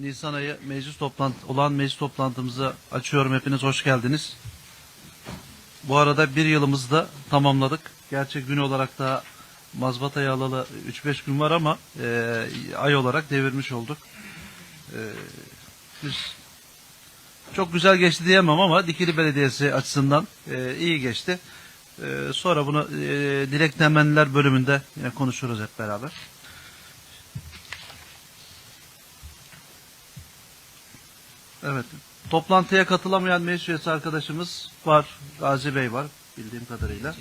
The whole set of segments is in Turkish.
Nisan ayı meclis toplantı olan meclis toplantımızı açıyorum. Hepiniz hoş geldiniz. Bu arada bir yılımızı da tamamladık. Gerçek gün olarak da mazbatayı alalı 3-5 gün var ama e, ay olarak devirmiş olduk. E, biz çok güzel geçti diyemem ama Dikili Belediyesi açısından e, iyi geçti. E, sonra bunu e, dilek temenniler bölümünde yine konuşuruz hep beraber. Evet. Toplantıya katılamayan meclis üyesi arkadaşımız var. Gazi Bey var bildiğim kadarıyla.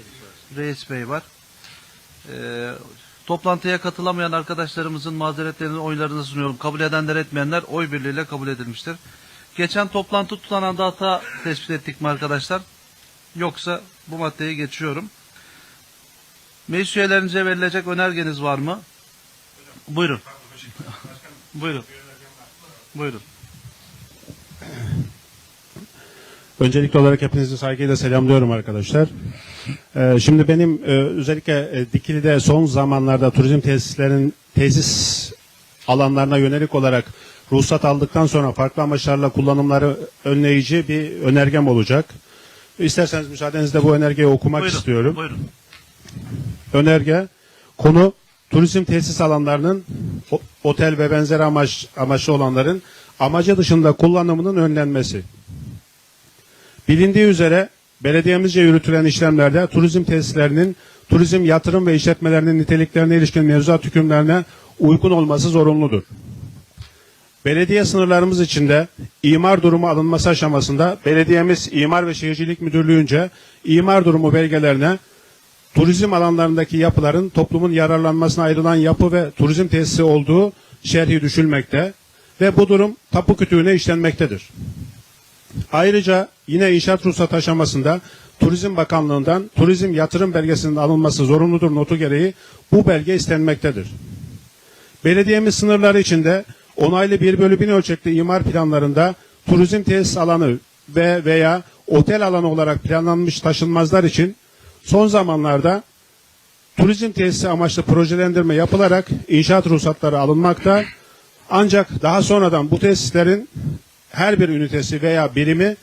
Reis Bey var. Ee, toplantıya katılamayan arkadaşlarımızın mazeretlerini oylarına sunuyorum. Kabul edenler etmeyenler oy birliğiyle kabul edilmiştir. Geçen toplantı tutanağında hata tespit ettik mi arkadaşlar? Yoksa bu maddeyi geçiyorum. Meclis üyelerinize verilecek önergeniz var mı? Buyurun. Buyurun. Buyurun. Öncelikli olarak hepinizi saygıyla selamlıyorum arkadaşlar. Ee, şimdi benim e, özellikle e, Dikili'de son zamanlarda turizm tesislerin tesis alanlarına yönelik olarak ruhsat aldıktan sonra farklı amaçlarla kullanımları önleyici bir önergem olacak. İsterseniz müsaadenizle bu önergeyi okumak Buyurun. istiyorum. Buyurun. Önerge konu turizm tesis alanlarının otel ve benzeri amaç amaçlı olanların amacı dışında kullanımının önlenmesi. Bilindiği üzere belediyemizce yürütülen işlemlerde turizm tesislerinin turizm yatırım ve işletmelerinin niteliklerine ilişkin mevzuat hükümlerine uygun olması zorunludur. Belediye sınırlarımız içinde imar durumu alınması aşamasında belediyemiz İmar ve Şehircilik Müdürlüğü'nce imar durumu belgelerine turizm alanlarındaki yapıların toplumun yararlanmasına ayrılan yapı ve turizm tesisi olduğu şerhi düşülmekte ve bu durum tapu kütüğüne işlenmektedir. Ayrıca yine inşaat ruhsat aşamasında Turizm Bakanlığı'ndan turizm yatırım belgesinin alınması zorunludur notu gereği bu belge istenmektedir. Belediyemiz sınırları içinde onaylı 1 bölü 1000 ölçekli imar planlarında turizm tesis alanı ve veya otel alanı olarak planlanmış taşınmazlar için son zamanlarda turizm tesisi amaçlı projelendirme yapılarak inşaat ruhsatları alınmakta. Ancak daha sonradan bu tesislerin her bir ünitesi veya birimi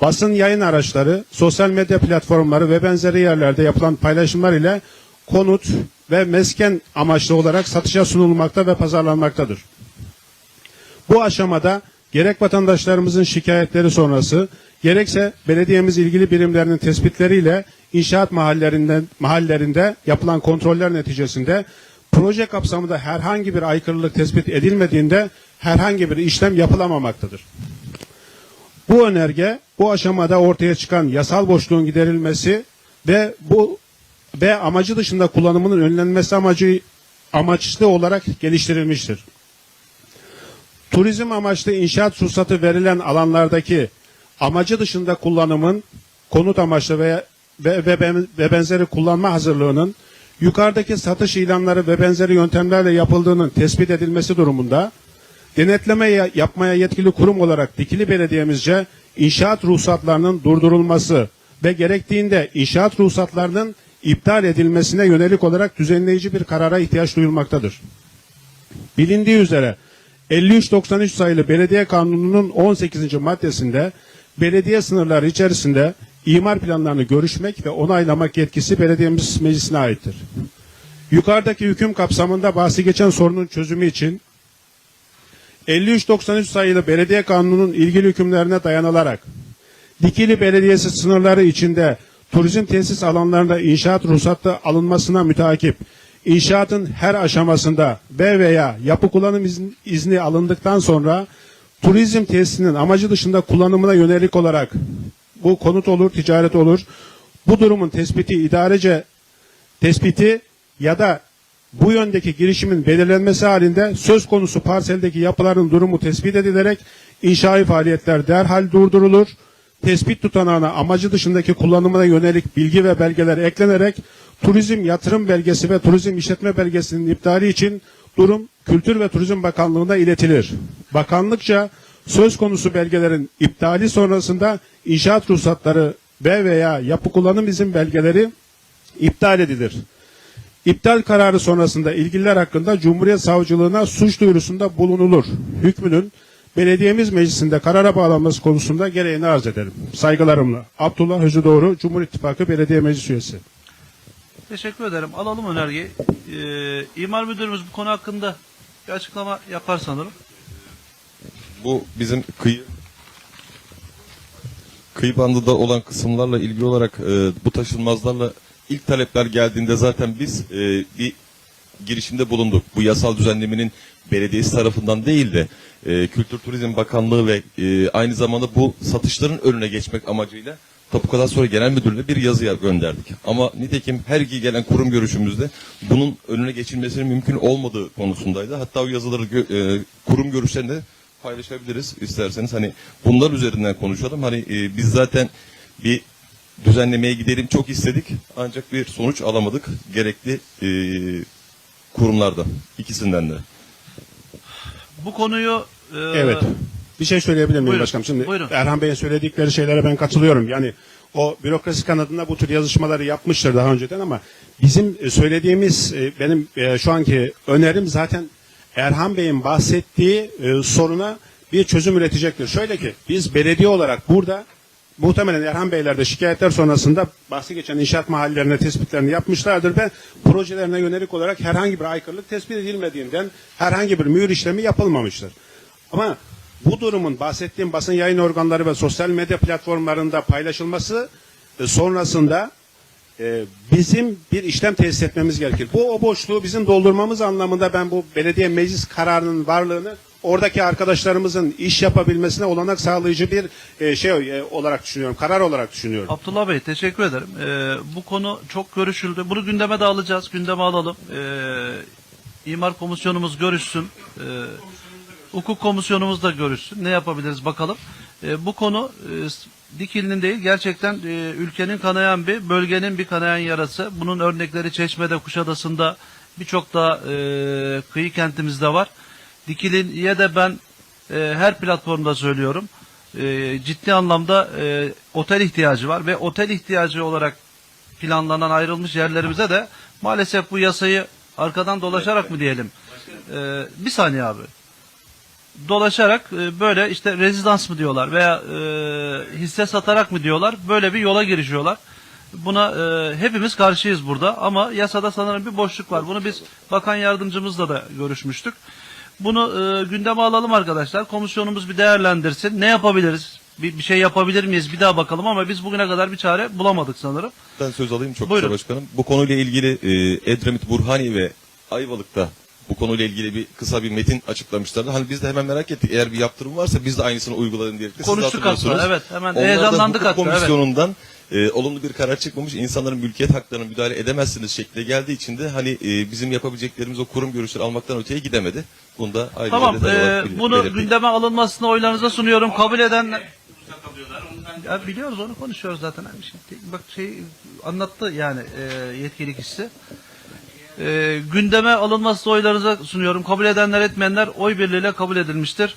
basın yayın araçları, sosyal medya platformları ve benzeri yerlerde yapılan paylaşımlar ile konut ve mesken amaçlı olarak satışa sunulmakta ve pazarlanmaktadır. Bu aşamada gerek vatandaşlarımızın şikayetleri sonrası gerekse belediyemiz ilgili birimlerinin tespitleriyle inşaat mahallelerinde, mahallelerinde yapılan kontroller neticesinde proje kapsamında herhangi bir aykırılık tespit edilmediğinde herhangi bir işlem yapılamamaktadır. Bu önerge bu aşamada ortaya çıkan yasal boşluğun giderilmesi ve bu ve amacı dışında kullanımının önlenmesi amacı amaçlı olarak geliştirilmiştir. Turizm amaçlı inşaat ruhsatı verilen alanlardaki amacı dışında kullanımın konut amaçlı ve ve, ve, ve benzeri kullanma hazırlığının yukarıdaki satış ilanları ve benzeri yöntemlerle yapıldığının tespit edilmesi durumunda denetleme ya- yapmaya yetkili kurum olarak Dikili Belediye'mizce inşaat ruhsatlarının durdurulması ve gerektiğinde inşaat ruhsatlarının iptal edilmesine yönelik olarak düzenleyici bir karara ihtiyaç duyulmaktadır. Bilindiği üzere 5393 sayılı Belediye Kanunu'nun 18. maddesinde belediye sınırları içerisinde imar planlarını görüşmek ve onaylamak yetkisi belediyemiz meclisine aittir. Yukarıdaki hüküm kapsamında bahsi geçen sorunun çözümü için 5393 sayılı Belediye Kanunu'nun ilgili hükümlerine dayanılarak Dikili Belediyesi sınırları içinde turizm tesis alanlarında inşaat ruhsatı alınmasına müteakip inşaatın her aşamasında ve veya yapı kullanım izni, izni alındıktan sonra turizm tesisinin amacı dışında kullanımına yönelik olarak bu konut olur, ticaret olur. Bu durumun tespiti idarece tespiti ya da bu yöndeki girişimin belirlenmesi halinde söz konusu parseldeki yapıların durumu tespit edilerek inşai faaliyetler derhal durdurulur. Tespit tutanağına amacı dışındaki kullanımına yönelik bilgi ve belgeler eklenerek turizm yatırım belgesi ve turizm işletme belgesinin iptali için durum Kültür ve Turizm Bakanlığı'na iletilir. Bakanlıkça söz konusu belgelerin iptali sonrasında inşaat ruhsatları ve veya yapı kullanım izin belgeleri iptal edilir. İptal kararı sonrasında ilgililer hakkında Cumhuriyet Savcılığına suç duyurusunda bulunulur. Hükmünün belediyemiz meclisinde karara bağlanması konusunda gereğini arz ederim. Saygılarımla. Abdullah Hözü Doğru, Cumhur İttifakı Belediye Meclis Üyesi. Teşekkür ederim. Alalım önergeyi. Ee, İmar Müdürümüz bu konu hakkında bir açıklama yapar sanırım. Bu bizim kıyı kıyı bandında olan kısımlarla ilgili olarak e, bu taşınmazlarla ilk talepler geldiğinde zaten biz e, bir girişimde bulunduk. Bu yasal düzenlemenin belediyesi tarafından değil de e, Kültür Turizm Bakanlığı ve e, aynı zamanda bu satışların önüne geçmek amacıyla Tapu Kadastro Genel Müdürlüğü'ne bir yazı gönderdik. Ama nitekim her iki gelen kurum görüşümüzde bunun önüne geçilmesinin mümkün olmadığı konusundaydı. Hatta o yazıları gö- e, kurum görüşlerinde paylaşabiliriz isterseniz. Hani bunlar üzerinden konuşalım. Hani e, biz zaten bir düzenlemeye gidelim çok istedik ancak bir sonuç alamadık gerekli e, kurumlarda ikisinden de. Bu konuyu e, Evet. Bir şey söyleyebilir miyim Buyurun. başkanım? Şimdi Buyurun. Erhan Bey'in söyledikleri şeylere ben katılıyorum. Yani o bürokrasi kanadında bu tür yazışmaları yapmıştır daha önceden ama bizim e, söylediğimiz e, benim e, şu anki önerim zaten Erhan Bey'in bahsettiği e, soruna bir çözüm üretecektir. Şöyle ki biz belediye olarak burada muhtemelen Erhan Beyler de şikayetler sonrasında bahsi geçen inşaat mahallelerine tespitlerini yapmışlardır ve projelerine yönelik olarak herhangi bir aykırılık tespit edilmediğinden herhangi bir mühür işlemi yapılmamıştır. Ama bu durumun bahsettiğim basın yayın organları ve sosyal medya platformlarında paylaşılması e, sonrasında e, bizim bir işlem tesis etmemiz gerekir. Bu o boşluğu bizim doldurmamız anlamında ben bu belediye meclis kararının varlığını oradaki arkadaşlarımızın iş yapabilmesine olanak sağlayıcı bir e, şey e, olarak düşünüyorum. Karar olarak düşünüyorum. Abdullah Bey teşekkür ederim. Ee, bu konu çok görüşüldü. Bunu gündeme de alacağız. Gündeme alalım. Ee, İmar komisyonumuz görüşsün. Ee, hukuk komisyonumuz da görüşsün. Ne yapabiliriz bakalım. Ee, bu konu e, Dikili'nin değil gerçekten e, ülkenin kanayan bir bölgenin bir kanayan yarası. Bunun örnekleri Çeşme'de, Kuşadası'nda birçok da e, kıyı kentimizde var. Dikili'ye de ben e, her platformda söylüyorum. E, ciddi anlamda e, otel ihtiyacı var ve otel ihtiyacı olarak planlanan ayrılmış yerlerimize de maalesef bu yasayı arkadan dolaşarak mı diyelim? E, bir saniye abi. Dolaşarak e, böyle işte rezidans mı diyorlar veya e, hisse satarak mı diyorlar böyle bir yola girişiyorlar. Buna e, hepimiz karşıyız burada ama yasada sanırım bir boşluk var. Bunu biz bakan yardımcımızla da görüşmüştük. Bunu e, gündeme alalım arkadaşlar. Komisyonumuz bir değerlendirsin. Ne yapabiliriz? Bir, bir şey yapabilir miyiz? Bir daha bakalım ama biz bugüne kadar bir çare bulamadık sanırım. Ben söz alayım çok Buyurun. kısa başkanım. Bu konuyla ilgili e, Edremit Burhani ve Ayvalık'ta bu konuyla ilgili bir kısa bir metin açıklamışlardı. Hani biz de hemen merak ettik. Eğer bir yaptırım varsa biz de aynısını uygulayalım diye. Konuştuk hatta, evet. Hemen Onlar heyecanlandık hatta, evet. komisyonundan e, olumlu bir karar çıkmamış. İnsanların mülkiyet haklarına müdahale edemezsiniz şeklinde geldiği için de hani e, bizim yapabileceklerimiz o kurum görüşleri almaktan öteye gidemedi. Bunu da ayrıca Tamam. e, olarak bunu belirteyim. gündeme alınmasını oylarınıza sunuyorum. Kabul eden ya biliyoruz onu konuşuyoruz zaten. Şimdi, bak şey anlattı yani e, yetkili kişisi. E, gündeme alınmasını oylarınıza sunuyorum. Kabul edenler etmeyenler oy birliğiyle kabul edilmiştir.